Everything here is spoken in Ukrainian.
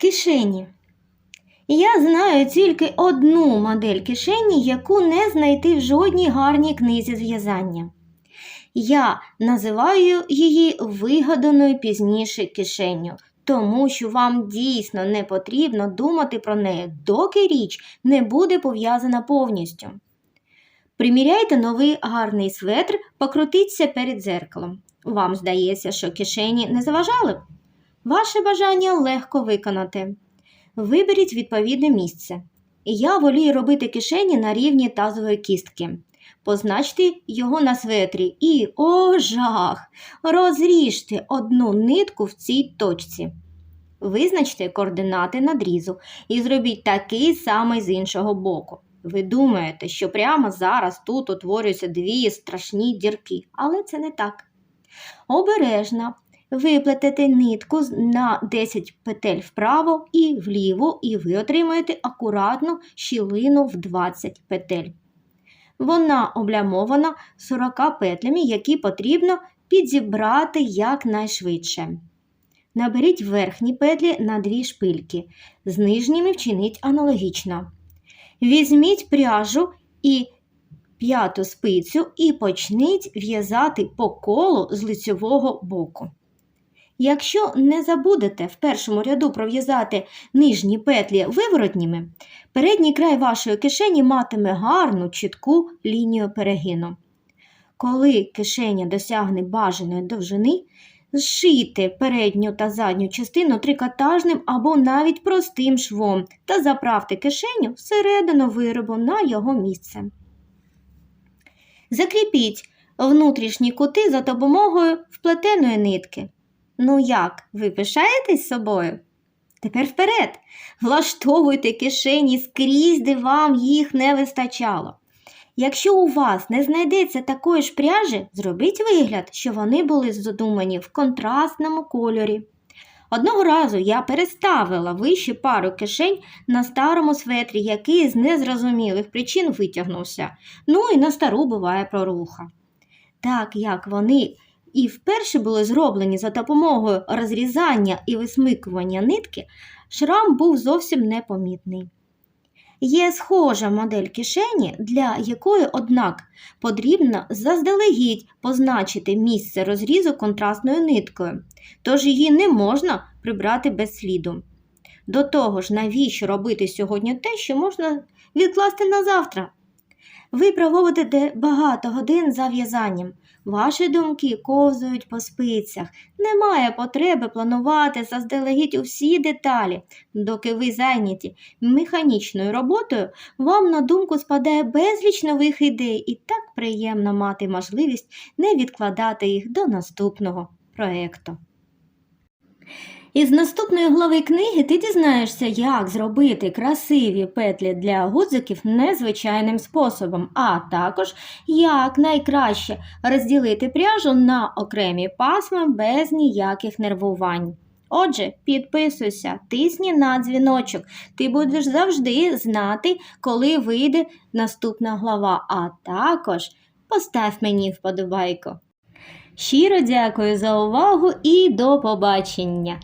Кишені. Я знаю тільки одну модель кишені, яку не знайти в жодній гарній книзі з в'язання. Я називаю її вигаданою пізніше кишеню, тому що вам дійсно не потрібно думати про неї, доки річ не буде пов'язана повністю. Приміряйте новий гарний светр, покрутіться перед дзеркалом. Вам здається, що кишені не заважали? Ваше бажання легко виконати. Виберіть відповідне місце. Я волію робити кишені на рівні тазової кістки. Позначте його на светрі і, о, жах! Розріжте одну нитку в цій точці. Визначте координати надрізу і зробіть такий самий з іншого боку. Ви думаєте, що прямо зараз тут утворюються дві страшні дірки, але це не так. Обережно виплетете нитку на 10 петель вправо і вліво, і ви отримаєте акуратну щілину в 20 петель. Вона облямована 40 петлями, які потрібно підзібрати якнайшвидше. Наберіть верхні петлі на дві шпильки, з нижніми вчиніть аналогічно. Візьміть пряжу і п'яту спицю і почніть в'язати по колу з лицьового боку. Якщо не забудете в першому ряду пров'язати нижні петлі виворотніми, передній край вашої кишені матиме гарну чітку лінію перегину. Коли кишеня досягне бажаної довжини, зшийте передню та задню частину трикотажним або навіть простим швом та заправте кишеню всередину виробу на його місце. Закріпіть внутрішні кути за допомогою вплетеної нитки. Ну як, ви пишаєтесь собою? Тепер вперед. Влаштовуйте кишені скрізь, де вам їх не вистачало. Якщо у вас не знайдеться такої ж пряжі, зробіть вигляд, що вони були задумані в контрастному кольорі. Одного разу я переставила вище пару кишень на старому светрі, який з незрозумілих причин витягнувся. Ну і на стару буває проруха. Так як вони і вперше були зроблені за допомогою розрізання і висмикування нитки, шрам був зовсім непомітний. Є схожа модель кишені, для якої, однак, потрібно заздалегідь позначити місце розрізу контрастною ниткою, тож її не можна прибрати без сліду. До того ж, навіщо робити сьогодні те, що можна відкласти на завтра? Ви проводите багато годин за в'язанням. Ваші думки ковзають по спицях. Немає потреби планувати заздалегідь усі деталі. Доки ви зайняті механічною роботою, вам на думку спадає безліч нових ідей, і так приємно мати можливість не відкладати їх до наступного проєкту. Із наступної глави книги ти дізнаєшся, як зробити красиві петлі для гудзиків незвичайним способом, а також як найкраще розділити пряжу на окремі пасми без ніяких нервувань. Отже, підписуйся, тисні на дзвіночок. Ти будеш завжди знати, коли вийде наступна глава, а також постав мені вподобайку. Щиро дякую за увагу і до побачення!